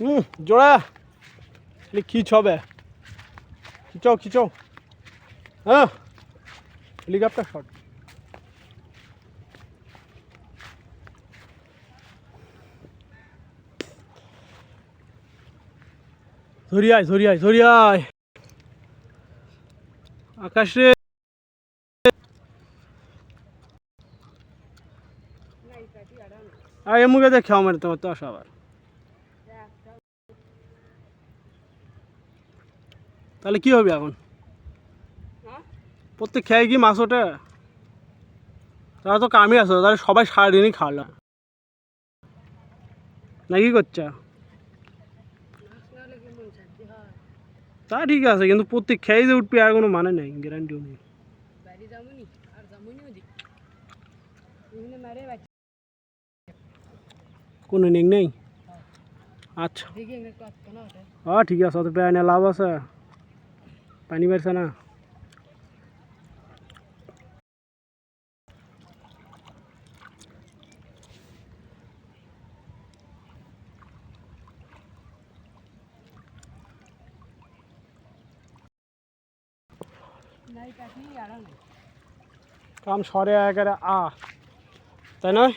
হুম জোড়া। খালি খিচ হবে খিচাও খিচাও। হ্যাঁ। হেলিকপ্টার শট ধরিয়ায় ধরিয়ায় ধরিয়ায়। আকাশে আর এমুকে দেখে আমার তোমার তো আবার। তাহলে কি হবে এখন? প্রত্যেক খেয়ে কি মাছ ওঠে? তারা তো কামই আছে তাহলে সবাই সারাদিনই খাওয়ালা। না কি করছে? তা ঠিক আছে কিন্তু প্রত্যেক খেয়ে যে উঠবে আর কোনো মানে নেই গ্যারান্টিও নেই। কোনো নেই নেই? আচ্ছা। না ওটা হ্যাঁ ঠিক আছে অত পেয়ে লাভ আছে। পানি বাড়ছে না? কাম সরে একেবারে আ। তাই নয়?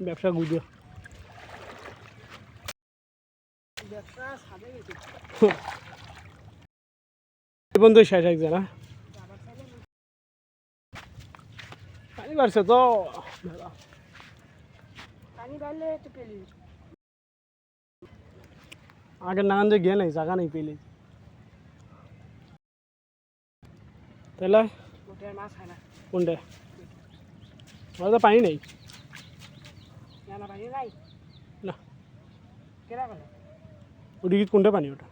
ব্যবসা গুজো বন্ধু শেষ একজন না পানি বাড়ছে তো। আগের নাগান যে গিয়ে নাই জায়গা নেই পেলে। তাহলে? হয় কোনটা? আমার তো পানি নেই। না ওদিকে কোনটা পানি ওটা?